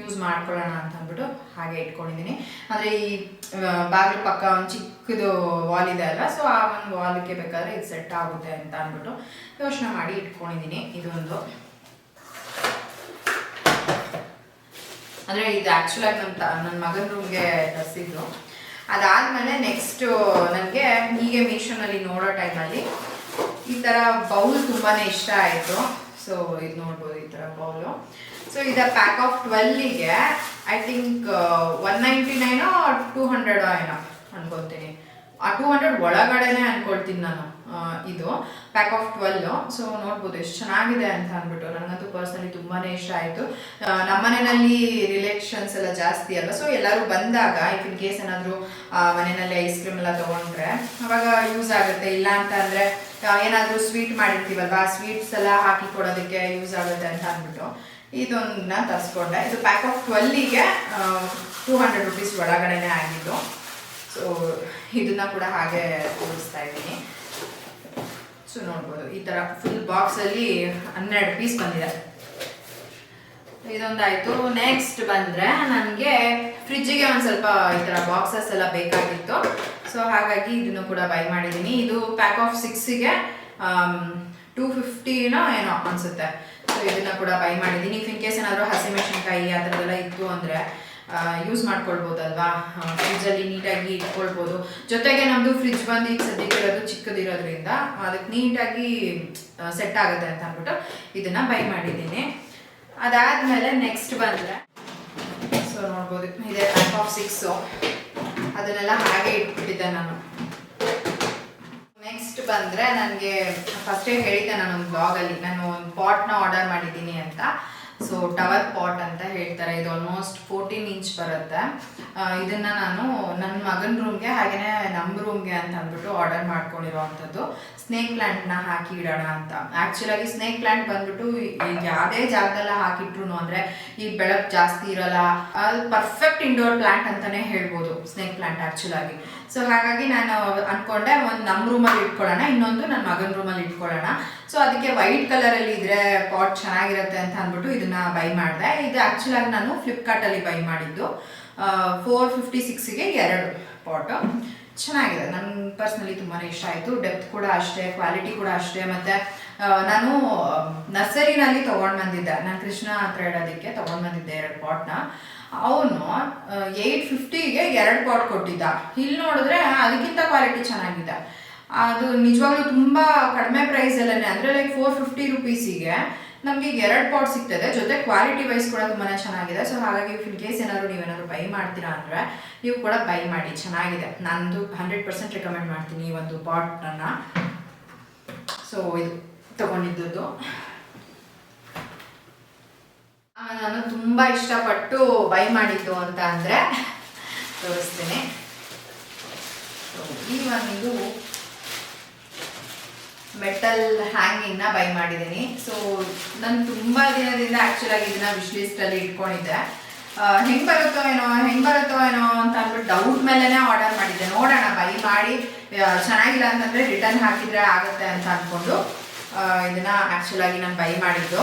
ಯೂಸ್ ಮಾಡ್ಕೊಳ್ಳೋಣ ಅಂತ ಅಂದ್ಬಿಟ್ಟು ಹಾಗೆ ಇಟ್ಕೊಂಡಿದ್ದೀನಿ. ಅಂದರೆ ಈ ಬಾಗಿಲು ಪಕ್ಕ ಒಂದು ಚಿಕ್ಕದು ವಾಲ್ ಇದೆ ಅಲ್ಲ ಸೊ ಆ ಒಂದು ವಾಲ್ಗೆ ಬೇಕಾದ್ರೆ ಇದು ಸೆಟ್ ಆಗುತ್ತೆ ಅಂತ ಅಂದ್ಬಿಟ್ಟು ಯೋಚನೆ ಮಾಡಿ ಇಟ್ಕೊಂಡಿದ್ದೀನಿ ಇದೊಂದು. ಅಂದರೆ ಇದು ಆ್ಯಕ್ಚುಲಾಗಿ ನನ್ನ ತ ನನ್ನ ಮಗನ ರೂಮ್ಗೆ ತರಿಸಿದ್ರು ಅದಾದಮೇಲೆ ನೆಕ್ಸ್ಟು ನನಗೆ ಹೀಗೆ ಮೀಶೋನಲ್ಲಿ ನೋಡೋ ಟೈಮಲ್ಲಿ ಈ ಥರ ಬೌಲ್ ತುಂಬಾ ಇಷ್ಟ ಆಯಿತು. ಸೊ ಇದು ನೋಡ್ಬೋದು ಈ ಥರ ಬೌಲು ಸೊ ಇದು ಪ್ಯಾಕ್ ಆಫ್ ಟ್ವೆಲ್ಗೆ ಐ ಥಿಂಕ್ ಒನ್ ನೈಂಟಿ ನೈನೋ ಟೂ ಹಂಡ್ರೆಡೋ ಏನೋ ಅನ್ಕೊತೀನಿ. ಆ ಟೂ ಹಂಡ್ರೆಡ್ ಒಳಗಡೆನೆ ಅನ್ಕೊಳ್ತೀನಿ ನಾನು ಇದು. ಪ್ಯಾಕ್ ಆಫ್ ಟ್ವೆಲ್ ಸೊ ನೋಡ್ಬೋದು ಎಷ್ಟು ಚೆನ್ನಾಗಿದೆ ಅಂತ ಅಂದ್ಬಿಟ್ಟು ನನಗಂತೂ ಪರ್ಸ್ನಲಿ ತುಂಬಾ ಇಷ್ಟ ಆಯಿತು. ನಮ್ಮನೆಯಲ್ಲಿ ರಿಲೇಷನ್ಸ್ ಎಲ್ಲ ಜಾಸ್ತಿ ಅಲ್ಲ ಸೊ ಎಲ್ಲರೂ ಬಂದಾಗ ಇಫ್ ಇನ್ ಕೇಸ್ ಏನಾದರೂ ಮನೆಯಲ್ಲಿ ಐಸ್ ಕ್ರೀಮ್ ಎಲ್ಲ ತೊಗೊಂಡ್ರೆ, ಅವಾಗ ಯೂಸ್ ಆಗುತ್ತೆ. ಇಲ್ಲ ಅಂತ ಅಂದರೆ ಏನಾದರೂ ಸ್ವೀಟ್ ಮಾಡಿರ್ತೀವಲ್ವ? ಆ ಸ್ವೀಟ್ಸ್ ಎಲ್ಲ ಹಾಕಿ ಕೊಡೋದಕ್ಕೆ ಯೂಸ್ ಆಗುತ್ತೆ ಅಂತ ಅಂದ್ಬಿಟ್ಟು. ಇದೊಂದನ್ನ ತರಿಸ್ಕೊಂಡೆ. ಇದು ಪ್ಯಾಕ್ ಆಫ್ ಟ್ವೆಲ್ಲಿಗೆ ಟೂ ಹಂಡ್ರೆಡ್ ರುಪೀಸ್ ಒಳಗಡೆನೆ ಆಗಿತ್ತು ಸೊ ಇದನ್ನ ಕೂಡ ಹಾಗೆ ತೋರಿಸ್ತಾ ಇದ್ದೀನಿ. ಸೊ ನೋಡ್ಬೋದು. ಈ ಥರ ಫುಲ್ ಬಾಕ್ಸಲ್ಲಿ ಹನ್ನೆರಡು ಪೀಸ್ ಬಂದಿದೆ. ಇದೊಂದಾಯ್ತು. ನೆಕ್ಸ್ಟ್ ಬಂದ್ರೆ ನನಗೆ ಫ್ರಿಜ್ಜಿಗೆ ಒಂದು ಸ್ವಲ್ಪ ಈ ಥರ ಬಾಕ್ಸಸ್ ಎಲ್ಲ ಬೇಕಾಗಿತ್ತು. ಸೊ ಹಾಗಾಗಿ ಇದನ್ನು ಕೂಡ ಬೈ ಮಾಡಿದ್ದೀನಿ. ಇದು ಪ್ಯಾಕ್ ಆಫ್ ಸಿಕ್ಸಿಗೆ ಟೂ ಫಿಫ್ಟಿನೋ ಏನೋ ಅನ್ಸುತ್ತೆ. ಸೊ ಇದನ್ನ ಕೂಡ ಬೈ ಮಾಡಿದ್ದೀನಿ. ಇಫ್ ಇನ್ ಕೇಸ್ ಏನಾದರೂ ಹಸಿಮೆಣಸಿನ್ಕಾಯಿ ಆ ಥರದ್ದೆಲ್ಲ ಇತ್ತು ಅಂದರೆ ಯೂಸ್ ಮಾಡ್ಕೊಳ್ಬೋದಲ್ವಾ? ಫ್ರಿಜ್ಜಲ್ಲಿ ನೀಟಾಗಿ ಇಟ್ಕೊಳ್ಬೋದು. ಜೊತೆಗೆ ನಮ್ಮದು ಫ್ರಿಜ್ ಬಂದು ಈಗ ಸದ್ಯಕ್ಕೆ ಇರೋದು ಚಿಕ್ಕದಿರೋದ್ರಿಂದ ಅದಕ್ಕೆ ನೀಟಾಗಿ ಸೆಟ್ ಆಗುತ್ತೆ ಅಂತ ಅಂದ್ಬಿಟ್ಟು ಇದನ್ನ ಬೈ ಮಾಡಿದ್ದೀನಿ. ಅದಾದಮೇಲೆ ನೆಕ್ಸ್ಟ್ ಬಂದರೆ ಸೊ ನೋಡ್ಬೋದು, ಇದೆ ಟೈಪ್ ಆಫ್ ಸಿಕ್ಸು ಅದನ್ನೆಲ್ಲ ಹಾಗೆ ಇಟ್ಬಿಟ್ಟಿದ್ದೆ ನಾನು. ನೆಕ್ಸ್ಟ್ ಬಂದರೆ ನನಗೆ ಫಸ್ಟೇ ಹೇಳಿದ್ದೆ ನಾನು ಒಂದು ಬ್ಲಾಗಲ್ಲಿ ನಾನು ಒಂದು ಪಾಟ್ನ ಆರ್ಡರ್ ಮಾಡಿದ್ದೀನಿ ಅಂತ. ಸೊ ಟವರ್ ಪಾಟ್ ಅಂತ ಹೇಳ್ತಾರೆ. ಇದು ಆಲ್ಮೋಸ್ಟ್ ಫೋರ್ಟೀನ್ ಇಂಚ್ ಬರುತ್ತೆ. ಇದನ್ನ ನಾನು ನನ್ನ ಮಗನ ರೂಮ್ಗೆ ಹಾಗೆಯೇ ನಮ್ಮ ರೂಮ್ಗೆ ಅಂತ ಅಂದ್ಬಿಟ್ಟು ಆರ್ಡರ್ ಮಾಡ್ಕೊಂಡಿರೋವಂಥದ್ದು. ಸ್ನೇಕ್ ಪ್ಲ್ಯಾಂಟ್ನ ಹಾಕಿ ಇಡೋಣ ಅಂತ. ಆ್ಯಕ್ಚುಲಾಗಿ ಸ್ನೇಕ್ ಪ್ಲಾಂಟ್ ಬಂದ್ಬಿಟ್ಟು ಯಾವುದೇ ಜಾಗದಲ್ಲ ಹಾಕಿಟ್ರು ಅಂದರೆ ಈ ಬೆಳಕು ಜಾಸ್ತಿ ಇರಲ್ಲ. ಅದು ಪರ್ಫೆಕ್ಟ್ ಇಂಡೋರ್ ಪ್ಲಾಂಟ್ ಅಂತಾನೆ ಹೇಳ್ಬೋದು ಸ್ನೇಕ್ ಪ್ಲಾಂಟ್ ಆ್ಯಕ್ಚುಲಾಗಿ ಸೊ ಹಾಗಾಗಿ ನಾನು ಅನ್ಕೊಂಡೆ ಒಂದು ನಮ್ಮ ರೂಮಲ್ಲಿ ಇಟ್ಕೊಳ್ಳೋಣ, ಇನ್ನೊಂದು ನನ್ನ ಮಗನ ರೂಮಲ್ಲಿ ಇಟ್ಕೊಳ್ಳೋಣ. ಸೊ ಅದಕ್ಕೆ ವೈಟ್ ಕಲರಲ್ಲಿ ಇದ್ರೆ ಪಾಟ್ ಚೆನ್ನಾಗಿರುತ್ತೆ ಅಂತ ಅಂದ್ಬಿಟ್ಟು ಇದನ್ನ ಬೈ ಮಾಡಿದೆ. ಇದು ಆ್ಯಕ್ಚುಲಾಗಿ ನಾನು ಫ್ಲಿಪ್ಕಾರ್ಟಲ್ಲಿ ಬೈ ಮಾಡಿದ್ದು. ಫೋರ್ ಫಿಫ್ಟಿ ಸಿಕ್ಸಿಗೆ ಎರಡು ಪಾಟು ಚೆನ್ನಾಗಿದೆ. ನನ್ನ ಪರ್ಸ್ನಲಿ ತುಂಬಾ ಇಷ್ಟ ಆಯಿತು. ಡೆಪ್ತ್ ಕೂಡ ಅಷ್ಟೇ ಕ್ವಾಲಿಟಿ ಕೂಡ ಅಷ್ಟೇ. ಮತ್ತು ನಾನು ನರ್ಸರಿನಲ್ಲಿ ತೊಗೊಂಡು ಬಂದಿದ್ದೆ. ನಾನು ಕೃಷ್ಣ ಹತ್ರ ಇಡೋದಕ್ಕೆ ತೊಗೊಂಡು ಬಂದಿದ್ದೆ ಎರಡು ಪಾಟ್ನ ಅವನು ಏಯ್ಟ್ ಫಿಫ್ಟಿಗೆ ಎರಡು ಪಾಟ್ ಕೊಟ್ಟಿದ್ದ. ಇಲ್ಲಿ ನೋಡಿದ್ರೆ ಅದಕ್ಕಿಂತ ಕ್ವಾಲಿಟಿ ಚೆನ್ನಾಗಿದೆ. ಅದು ನಿಜವಾಗ್ಲೂ ತುಂಬ ಕಡಿಮೆ ಪ್ರೈಸಲ್ಲೇ ಅಂದರೆ ಲೈಕ್ ಫೋರ್ ಫಿಫ್ಟಿ ರುಪೀಸಿಗೆ ನಮಗೆ ಎರಡು ಪಾಟ್ ಸಿಗ್ತದೆ. ಜೊತೆ ಕ್ವಾಲಿಟಿ ವೈಸ್ ಕೂಡ ತುಂಬಾ ಚೆನ್ನಾಗಿದೆ. ಸೊ ಹಾಗಾಗಿ ಇನ್ ಕೇಸ್ ಏನಾದರೂ ನೀವೇನಾದ್ರು ಬೈ ಮಾಡ್ತೀರಾ ಅಂದರೆ ನೀವು ಕೂಡ ಬೈ ಮಾಡಿ. ಚೆನ್ನಾಗಿದೆ. ನಂದು ಹಂಡ್ರೆಡ್ ಪರ್ಸೆಂಟ್ ರೆಕಮೆಂಡ್ ಮಾಡ್ತೀನಿ ಈ ಒಂದು ಪಾಟನ್ನು ಸೊ ಇದು ತಗೊಂಡಿದ್ದದ್ದು. ಆಮೇಲೆ ನಾನು ತುಂಬ ಇಷ್ಟಪಟ್ಟು ಬೈ ಮಾಡಿದ್ದು ಅಂತ ಅಂದರೆ ತೋರಿಸ್ತೀನಿ. ಈ ಒಂದು ಮೆಟಲ್ ಹ್ಯಾಂಗಿಂಗ್ನ ಬೈ ಮಾಡಿದ್ದೀನಿ. ಸೊ ನಾನು ತುಂಬ ದಿನದಿಂದ ಆ್ಯಕ್ಚುಲಾಗಿ ಇದನ್ನ ವಿಶ್ ಲಿಸ್ಟಲ್ಲಿ ಇಟ್ಕೊಂಡಿದ್ದೆ. ಹೆಂಗೆ ಬರುತ್ತೋ ಏನೋ, ಹೆಂಗೆ ಬರುತ್ತೋ ಏನೋ ಅಂತ ಅಂದ್ಬಿಟ್ಟು ಡೌಟ್ ಮೇಲೇ ಆರ್ಡರ್ ಮಾಡಿದ್ದೆ. ನೋಡೋಣ ಬೈ ಮಾಡಿ ಚೆನ್ನಾಗಿಲ್ಲ ಅಂತಂದರೆ ರಿಟರ್ನ್ ಹಾಕಿದರೆ ಆಗುತ್ತೆ ಅಂತ ಅಂದ್ಕೊಂಡು ಇದನ್ನ ಆ್ಯಕ್ಚುಲಾಗಿ ನಾನು ಬೈ ಮಾಡಿದ್ದು.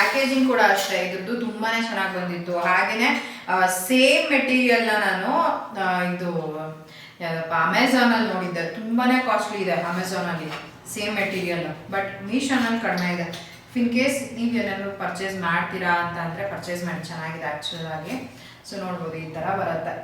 ಪ್ಯಾಕೇಜಿಂಗ್ ಕೂಡ ಅಷ್ಟೇ. ಇದ್ರದ್ದು ತುಂಬಾನೇ ಚೆನ್ನಾಗಿ ಬಂದಿತ್ತು. ಹಾಗೇನೆ ಸೇಮ್ ಮೆಟೀರಿಯಲ್ನ ನಾನು ಇದು, ಯಾವ್ದಪ್ಪ ಅಮೆಝಾನ್ ಅಲ್ಲಿ ನೋಡಿದ್ದೆ. ತುಂಬಾನೇ ಕಾಸ್ಟ್ಲಿ ಇದೆ ಅಮೆಝಾನ್ ಅಲ್ಲಿ. ಸೇಮ್ ಮೆಟೀರಿಯಲ್ ಬಟ್ ಮೀಶೋನಲ್ಲಿ ಕಡಿಮೆ ಇದೆ. ಇನ್ ಕೇಸ್ ನೀವು ಏನಾದ್ರು ಪರ್ಚೇಸ್ ಮಾಡ್ತೀರಾ ಅಂತ ಅಂದ್ರೆ ಪರ್ಚೇಸ್ ಮಾಡಿ. ಚೆನ್ನಾಗಿದೆ ಆಕ್ಚುಲ್ ಆಗಿ. ಸೊ ನೋಡ್ಬೋದು ಈ ತರ ಬರುತ್ತೆ.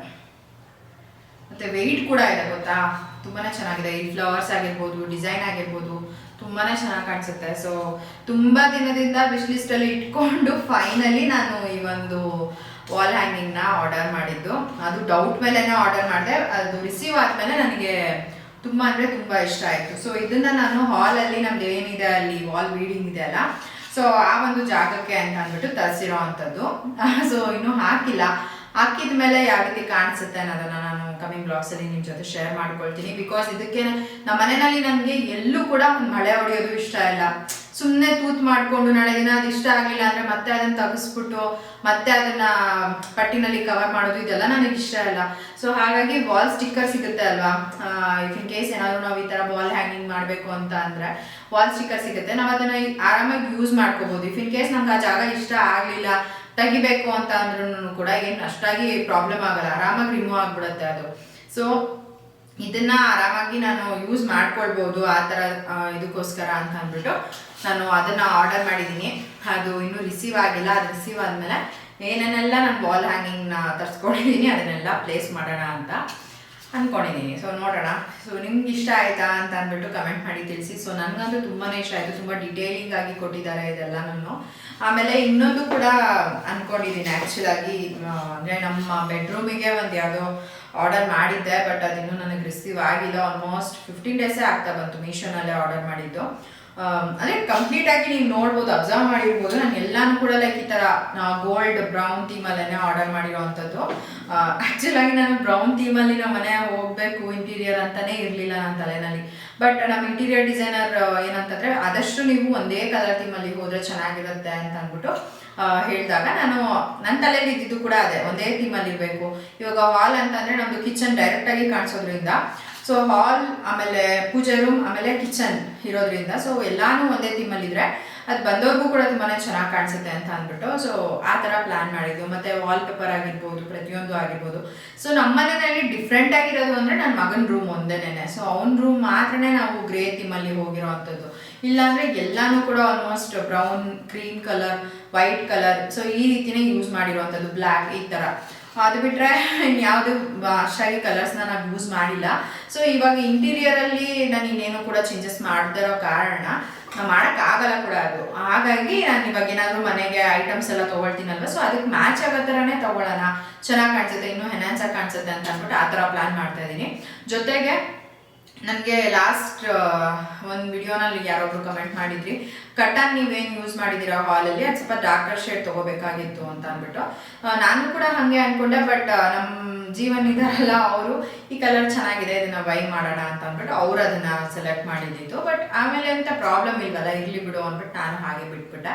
ಮತ್ತೆ ವೆಯ್ಟ್ ಕೂಡ ಇದೆ, ಗೊತ್ತಾ? ತುಂಬಾನೇ ಚೆನ್ನಾಗಿದೆ. ಈ ಫ್ಲವರ್ಸ್ ಆಗಿರ್ಬೋದು ಡಿಸೈನ್ ಆಗಿರ್ಬೋದು. ತುಂಬಾನೇ ಚೆನ್ನಾಗಿ ಕಾಣಿಸುತ್ತೆ. ಸೊ ತುಂಬಾ ದಿನದಿಂದ ವಿಶ್ ಅಲ್ಲಿ ಇಟ್ಕೊಂಡು ಫೈನಲಿ ನಾನು ಈ ಒಂದು ವಾಲ್ ಹ್ಯಾಂಗಿಂಗ್ನ ಆರ್ಡರ್ ಮಾಡಿದ್ದು. ಅದು ಡೌಟ್ ಮೇಲೆ ಆರ್ಡರ್ ಮಾಡಿದೆ. ಅದು ರಿಸೀವ್ ಆದ್ಮೇಲೆ ನನಗೆ ತುಂಬಾ ಅಂದ್ರೆ ತುಂಬಾ ಇಷ್ಟ ಆಯ್ತು. ಸೊ ಇದನ್ನ ನಾನು ಹಾಲ್ ಅಲ್ಲಿ ನಮ್ದು ಏನಿದೆ ಅಲ್ಲಿ ವಾಲ್ ರೀಡಿಂಗ್ ಇದೆ ಅಲ್ಲ. ಸೊ ಆ ಒಂದು ಜಾಗಕ್ಕೆ ಅಂತ ಅಂದ್ಬಿಟ್ಟು ತರಿಸಿರೋ ಅಂಥದ್ದು. ಸೊ ಇನ್ನೂ ಹಾಕಿಲ್ಲ. ಹಾಕಿದ ಮೇಲೆ ಯಾವ ರೀತಿ ಕಾಣಿಸುತ್ತೆ ಅನ್ನೋದನ್ನ ನಾನು ಕಮಿಂಗ್ ಬ್ಲಾಗ್ಸ್ ಅಲ್ಲಿ ನಿಮ್ ಜೊತೆ ಶೇರ್ ಮಾಡ್ಕೊಳ್ತೀನಿ. ಬಿಕಾಸ್ ಇದಕ್ಕೆ ನಮ್ಮ ಮನೆಯಲ್ಲಿ ನನಗೆ ಎಲ್ಲೂ ಕೂಡ ಮಳೆ ಹೊಡೆಯೋದು ಇಷ್ಟ ಇಲ್ಲ. ಸುಮ್ಮನೆ ತೂತ್ ಮಾಡ್ಕೊಂಡು ನಾಳೆ ದಿನ ಅದು ಇಷ್ಟ ಆಗಲಿಲ್ಲ ಅಂದ್ರೆ ಮತ್ತೆ ಅದನ್ನ ತೆಗೆಸ್ಬಿಟ್ಟು, ಮತ್ತೆ ಅದನ್ನ ಪಟ್ಟಿನಲ್ಲಿ ಕವರ್ ಮಾಡೋದು ಇದೆಲ್ಲ ನನಗೆ ಇಷ್ಟ ಇಲ್ಲ. ಸೊ ಹಾಗಾಗಿ ವಾಲ್ ಸ್ಟಿಕ್ಕರ್ ಸಿಗುತ್ತೆ ಅಲ್ವಾ? ಇಫ್ ಇನ್ ಕೇಸ್ ಏನಾದ್ರು ನಾವು ಈ ತರ ವಾಲ್ ಹ್ಯಾಂಗಿಂಗ್ ಮಾಡಬೇಕು ಅಂತ ಅಂದರೆ ವಾಲ್ ಸ್ಟಿಕ್ಕರ್ ಸಿಗುತ್ತೆ. ನಾವು ಅದನ್ನ ಆರಾಮಾಗಿ ಯೂಸ್ ಮಾಡ್ಕೋಬಹುದು ಇಫ್ ಇನ್ ಕೇಸ್ ನಮ್ಗೆ ಆ ಜಾಗ ಇಷ್ಟ ಆಗಲಿಲ್ಲ ತೆಗಿಬೇಕು ಅಂತ ಅಂದ್ರೂ ಕೂಡ ಏನು ಅಷ್ಟಾಗಿ ಪ್ರಾಬ್ಲಮ್ ಆಗಲ್ಲ. ಆರಾಮಾಗಿ ರಿಮೂವ್ ಆಗ್ಬಿಡುತ್ತೆ ಅದು. ಸೊ ಇದನ್ನ ಆರಾಮಾಗಿ ನಾನು ಯೂಸ್ ಮಾಡ್ಕೊಳ್ಬೋದು ಆ ಥರ ಇದಕ್ಕೋಸ್ಕರ ಅಂತ ಅಂದ್ಬಿಟ್ಟು ನಾನು ಅದನ್ನ ಆರ್ಡರ್ ಮಾಡಿದ್ದೀನಿ. ಅದು ಇನ್ನೂ ರಿಸೀವ್ ಆಗಿಲ್ಲ. ಅದು ರಿಸೀವ್ ಆದಮೇಲೆ ಏನೇನೆಲ್ಲ ನಾನು ಬಾಲ್ ಹ್ಯಾಂಗಿಂಗ್ನ ತರಿಸ್ಕೊಂಡಿದ್ದೀನಿ ಅದನ್ನೆಲ್ಲ ಪ್ಲೇಸ್ ಮಾಡೋಣ ಅಂತ. ಅನ್ಕೊಂಡಿದ್ದೀನಿ ಸೊ ನೋಡೋಣ. ಸೊ ನಿಮ್ಗೆ ಇಷ್ಟ ಆಯ್ತಾ ಅಂತ ಅಂದ್ಬಿಟ್ಟು ಕಮೆಂಟ್ ಮಾಡಿ ತಿಳಿಸಿ. ಸೊ ನನಗಂತೂ ತುಂಬಾ ಇಷ್ಟ ಆಯಿತು. ತುಂಬ ಡಿಟೇಲಿಂಗ್ ಆಗಿ ಕೊಟ್ಟಿದ್ದಾರೆ ಇದೆಲ್ಲ ನಾನು. ಆಮೇಲೆ ಇನ್ನೊಂದು ಕೂಡ ಅನ್ಕೊಂಡಿದ್ದೀನಿ ಆ್ಯಕ್ಚುಲಾಗಿ ಅಂದ್ರೆ ನಮ್ಮ ಬೆಡ್ರೂಮಿಗೆ ಒಂದು ಯಾವುದೋ ಆರ್ಡರ್ ಮಾಡಿದ್ದೆ ಬಟ್ ಅದಿನ್ನೂ ನನಗೆ ರಿಸೀವ್ ಆಗಿಲ್ಲ. ಆಲ್ಮೋಸ್ಟ್ ಫಿಫ್ಟೀನ್ ಡೇಸೇ ಆಗ್ತಾ ಬಂತು ಮೀಶೋನಲ್ಲೇ ಆರ್ಡರ್ ಮಾಡಿದ್ದು. ಆಮ್, ಅದೇ ಕಂಪ್ಲೀಟ್ ಆಗಿ ನೀವು ನೋಡ್ಬೋದು ಅಬ್ಸರ್ವ್ ಮಾಡಿರ್ಬೋದು. ನಾನು ಎಲ್ಲಾನು ಕೂಡ ಲೈಕ್ ಈ ತರ ಗೋಲ್ಡ್ ಬ್ರೌನ್ ಥೀಮಲ್ಲೇ ಆರ್ಡರ್ ಮಾಡಿರೋವಂಥದ್ದು ಆಕ್ಚುಲ್ ಆಗಿ ನಾನು ಬ್ರೌನ್ ಥೀಮಲ್ಲಿ ನಮ್ಮ ಮನೆ ಹೋಗ್ಬೇಕು ಇಂಟೀರಿಯರ್ ಅಂತಾನೆ ಇರಲಿಲ್ಲ ನನ್ನ ತಲೆನಲ್ಲಿ. ಬಟ್ ನಮ್ಮ ಇಂಟೀರಿಯರ್ ಡಿಸೈನರ್ ಏನಂತಂದ್ರೆ ಆದಷ್ಟು ನೀವು ಒಂದೇ ಕಲರ್ ಥೀಮಲ್ಲಿ ಹೋದ್ರೆ ಚೆನ್ನಾಗಿರುತ್ತೆ ಅಂತ ಅಂದ್ಬಿಟ್ಟು ಹೇಳಿದಾಗ ನಾನು ನನ್ನ ತಲೆಯಲ್ಲಿ ಇದ್ದಿದ್ದು ಕೂಡ ಅದೇ ಒಂದೇ ಥೀಮಲ್ಲಿ ಇರಬೇಕು ಇವಾಗ ಹಾಲ್ ಅಂತಂದ್ರೆ ನಮ್ದು ಕಿಚನ್ ಡೈರೆಕ್ಟ್ ಆಗಿ ಕಾಣಿಸೋದ್ರಿಂದ ಸೊ ಹಾಲ್ ಆಮೇಲೆ ಪೂಜೆ ರೂಮ್ ಆಮೇಲೆ ಕಿಚನ್ ಇರೋದ್ರಿಂದ ಸೊ ಎಲ್ಲಾನು ಒಂದೇ ಥೀಮಲ್ಲಿದ್ರೆ ಅದು ಬಂದವ್ರಿಗೂ ಕೂಡ ತುಂಬಾನೇ ಚೆನ್ನಾಗಿ ಕಾಣಿಸುತ್ತೆ ಅಂತ ಅಂದ್ಬಿಟ್ಟು ಸೊ ಆ ಥರ ಪ್ಲಾನ್ ಮಾಡಿದ್ದು. ಮತ್ತೆ ವಾಲ್ ಪೇಪರ್ ಆಗಿರ್ಬೋದು, ಪ್ರತಿಯೊಂದು ಆಗಿರ್ಬೋದು. ಸೊ ನಮ್ಮ ಮನೆಯಲ್ಲಿ ಡಿಫ್ರೆಂಟ್ ಆಗಿರೋದು ಅಂದ್ರೆ ನನ್ನ ಮಗನ ರೂಮ್ ಒಂದೇನೆ ಸೊ ಅವನ ರೂಮ್ ಮಾತ್ರನೇ ನಾವು ಗ್ರೇ ಥೀಮಲ್ಲಿ ಹೋಗಿರೋ ಅಂಥದ್ದು. ಇಲ್ಲಾಂದ್ರೆ ಎಲ್ಲಾನು ಕೂಡ almost brown cream colour white colour so ಈ ರೀತಿನೇ ಯೂಸ್ ಮಾಡಿರೋವಂಥದ್ದು ಬ್ಲ್ಯಾಕ್ ಈ ಥರ. ಅದು ಬಿಟ್ರೆ ಇನ್ಯಾವುದು ಅಷ್ಟಾಗಿ ಕಲರ್ಸ್ನ ನಾನು ಯೂಸ್ ಮಾಡಿಲ್ಲ. ಸೊ ಇವಾಗ ಇಂಟೀರಿಯರ್ ಅಲ್ಲಿ ನಾನು ಇನ್ನೇನು ಕೂಡ ಚೇಂಜಸ್ ಮಾಡದಿರೋ ಕಾರಣ ನಾವು ಆಗಲ್ಲ ಕೂಡ ಅದು. ಹಾಗಾಗಿ ನಾನು ಇವಾಗ ಏನಾದರೂ ಮನೆಗೆ ಐಟಮ್ಸ್ ಎಲ್ಲ ತೊಗೊಳ್ತೀನಲ್ವ? ಸೊ ಅದಕ್ಕೆ ಮ್ಯಾಚ್ ಆಗೋ ಥರನೇ ತೊಗೊಳ್ಳೋಣ. ಚೆನ್ನಾಗಿ ಕಾಣಿಸುತ್ತೆ, ಇನ್ನೂ ಹೆನಾನ್ಸ್ ಆಗಿ ಕಾಣಿಸುತ್ತೆ ಅಂತ ಅಂದ್ಬಿಟ್ಟು ಆ ಥರ ಪ್ಲಾನ್ ಮಾಡ್ತಾ ಇದ್ದೀನಿ. ಜೊತೆಗೆ ನನಗೆ ಲಾಸ್ಟ್ ಒಂದು ವಿಡಿಯೋನಲ್ಲಿ ಯಾರೊಬ್ರು ಕಮೆಂಟ್ ಮಾಡಿದ್ರಿ, ಕಟನ್ ನೀವೇನು ಯೂಸ್ ಮಾಡಿದ್ದೀರಾ ಹಾಲಲ್ಲಿ ಅದು ಸ್ವಲ್ಪ ಡಾರ್ಕರ್ ಶೇಡ್ ತೊಗೋಬೇಕಾಗಿತ್ತು ಅಂತ ಅಂದ್ಬಿಟ್ಟು. ನಾನು ಕೂಡ ಹಾಗೆ ಅನ್ಕೊಂಡೆ ಬಟ್ ನಮ್ಮ ಜೀವನ್ ಇದಾರಲ್ಲ ಅವರು, ಈ ಕಲರ್ ಚೆನ್ನಾಗಿದೆ, ಇದನ್ನ ಬೈ ಮಾಡೋಣ ಅಂತ ಅಂದ್ಬಿಟ್ಟು ಅವ್ರು ಅದನ್ನ ಸೆಲೆಕ್ಟ್ ಮಾಡಿದ್ದಿತ್ತು. ಬಟ್ ಆಮೇಲೆ ಅಂತ ಪ್ರಾಬ್ಲಮ್ ಇಲ್ವಲ್ಲ, ಇರ್ಲಿ ಬಿಡು ಅಂದ್ಬಿಟ್ಟು ನಾನು ಹಾಗೆ ಬಿಟ್ಬಿಟ್ಟೆ.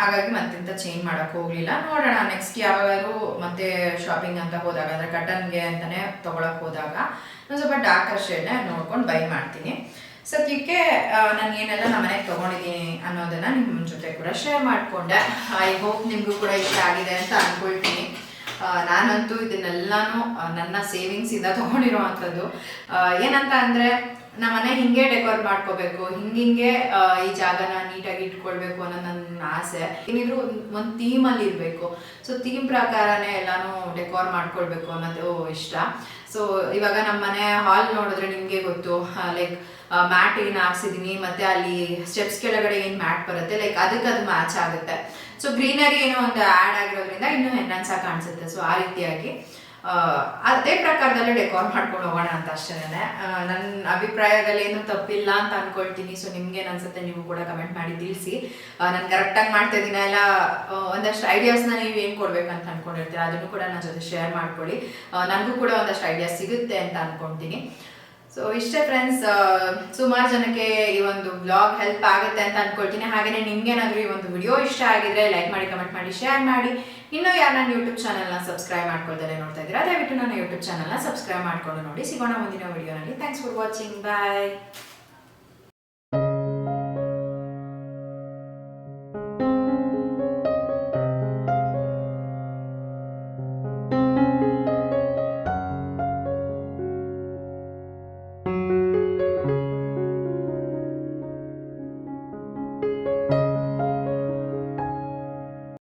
ಹಾಗಾಗಿ ಮತ್ತೆಂತ ಚೇಂಜ್ ಮಾಡಕ್ ಹೋಗ್ಲಿಲ್ಲ. ನೋಡೋಣ ನೆಕ್ಸ್ಟ್ ಯಾವಾಗಾದ್ರೂ ಮತ್ತೆ ಶಾಪಿಂಗ್ ಅಂತ ಹೋದಾಗ, ಅಂದ್ರೆ ಕಟನ್ಗೆ ಅಂತಾನೆ ತಗೊಳಕ್ ಹೋದಾಗ ನಾನು ಸ್ವಲ್ಪ ಡಾರ್ಕರ್ ಶೇಡ್ನ ನೋಡ್ಕೊಂಡು ಬೈ ಮಾಡ್ತೀನಿ. ಸದ್ಯಕ್ಕೆ ನಾನು ಏನೆಲ್ಲ ನಮ್ಮ ಮನೆಗೆ ತಗೊಂಡಿದ್ದೀನಿ ಅನ್ನೋದನ್ನ ನಿಮ್ಮ ಜೊತೆ ಕೂಡ ಶೇರ್ ಮಾಡಿಕೊಂಡೆ. ಐ ಹೋಪ್ ನಿಮಗೂ ಕೂಡ ಇಷ್ಟ ಆಗಿದೆ ಅಂತ ಅನ್ಕೊಳ್ತೀನಿ. ನಾನಂತೂ ಇದನ್ನೆಲ್ಲಾನು ನನ್ನ ಸೇವಿಂಗ್ಸ್ ಇಂದ ತಗೊಂಡಿರೋ ಅಂಥದ್ದು. ಏನಂತ ಅಂದ್ರೆ, ನಮ್ಮ ಮನೆ ಹಿಂಗೆ ಡೆಕೋರ್ ಮಾಡ್ಕೋಬೇಕು ಹಿಂಗಿಂಗೆ ಈ ಜಾಗನ ನೀಟಾಗಿ ಇಟ್ಕೊಳ್ಬೇಕು ಅನ್ನೋ ನನ್ನ ಆಸೆ. ಏನಿದ್ರು ಒಂದು ಥೀಮಲ್ಲಿ ಇರಬೇಕು. ಸೊ ಥೀಮ್ ಪ್ರಕಾರನೇ ಎಲ್ಲಾನು ಡೆಕೋರ್ ಮಾಡ್ಕೊಳ್ಬೇಕು ಅನ್ನೋದು ಇಷ್ಟ. ಸೊ ಇವಾಗ ನಮ್ಮ ಮನೆ ಹಾಲ್ ನೋಡಿದ್ರೆ ನಿಮಗೆ ಗೊತ್ತು ಲೈಕ್ ಮ್ಯಾಟ್ ಏನು ಹಾಕ್ಸಿದೀನಿ, ಮತ್ತೆ ಅಲ್ಲಿ ಸ್ಟೆಪ್ಸ್ ಕೆಳಗಡೆ ಏನು ಮ್ಯಾಟ್ ಬರುತ್ತೆ ಲೈಕ್ ಅದಕ್ಕೆ ಅದು ಮ್ಯಾಚ್ ಆಗುತ್ತೆ. ಸೊ ಗ್ರೀನರಿ ಏನೋ ಒಂದು ಆ್ಯಡ್ ಆಗಿರೋದ್ರಿಂದ ಇನ್ನೂ ಎನ್ಹಾನ್ಸ್ ಆಗಿ ಕಾಣಿಸುತ್ತೆ. ಸೊ ಆ ರೀತಿಯಾಗಿ ಅದೇ ಪ್ರಕಾರದಲ್ಲಿ ಡೆಕೋರ್ ಮಾಡ್ಕೊಂಡು ಹೋಗೋಣ ಅಂತ ಅಷ್ಟೇ ನನ್ನ ಅಭಿಪ್ರಾಯದಲ್ಲಿ ಏನು ತಪ್ಪಿಲ್ಲ ಅಂತ ಅನ್ಕೊಳ್ತೀನಿ. ಸೊ ನಿಮ್ಗೆ ಅನ್ಸುತ್ತೆ ನೀವು ಕೂಡ ಕಮೆಂಟ್ ಮಾಡಿ ತಿಳಿಸಿ. ನಾನು ಕರೆಕ್ಟಾಗಿ ಮಾಡ್ತಾ ಇದ್ದೀನ. ಎಲ್ಲ ಒಂದಷ್ಟು ಐಡಿಯಾಸ್ನ ನೀವು ಏನು ಕೊಡ್ಬೇಕಂತ ಅನ್ಕೊಂಡಿರ್ತೀರ, ಅದನ್ನು ಕೂಡ ನನ್ನ ಜೊತೆ ಶೇರ್ ಮಾಡ್ಕೊಳ್ಳಿ. ನನಗೂ ಕೂಡ ಒಂದಷ್ಟು ಐಡಿಯಾಸ್ ಸಿಗುತ್ತೆ ಅಂತ ಅನ್ಕೊಂತೀನಿ ಸೊ ಇಷ್ಟೇ ಫ್ರೆಂಡ್ಸ್ ಸುಮಾರು ಜನಕ್ಕೆ ಈ ಒಂದು ಬ್ಲಾಗ್ ಹೆಲ್ಪ್ ಆಗುತ್ತೆ ಅಂತ ಅನ್ಕೊಳ್ತೀನಿ. ಹಾಗೆಯೇ ನಿಮ್ಗೇನಾದ್ರೂ ಈ ಒಂದು ವಿಡಿಯೋ ಇಷ್ಟ ಆಗಿದ್ರೆ ಲೈಕ್ ಮಾಡಿ ಕಮೆಂಟ್ ಮಾಡಿ ಶೇರ್ ಮಾಡಿ. ಇನ್ನೂ ಯಾರು ನನ್ನ ಯೂಟ್ಯೂಬ್ ಚಾನಲ್ನ ಸಬ್ಸ್ಕ್ರೈಬ್ ಮಾಡ್ಕೊಳ್ತಾರೆ ನೋಡ್ತಾ ಇದ್ದೀರಾ, ದಯವಿಟ್ಟು ನನ್ನ ಯೂಟ್ಯೂಬ್ ಚಾನಲ್ನ ಸಬ್ಸ್ಕ್ರೈಬ್ ಮಾಡ್ಕೊಂಡು ನೋಡಿ. ಸಿಗೋಣ ಮುಂದಿನ ವಿಡಿಯೋನಲ್ಲಿ ಥ್ಯಾಂಕ್ಸ್ ಫಾರ್ ವಾಚಿಂಗ್ ಬಾಯ್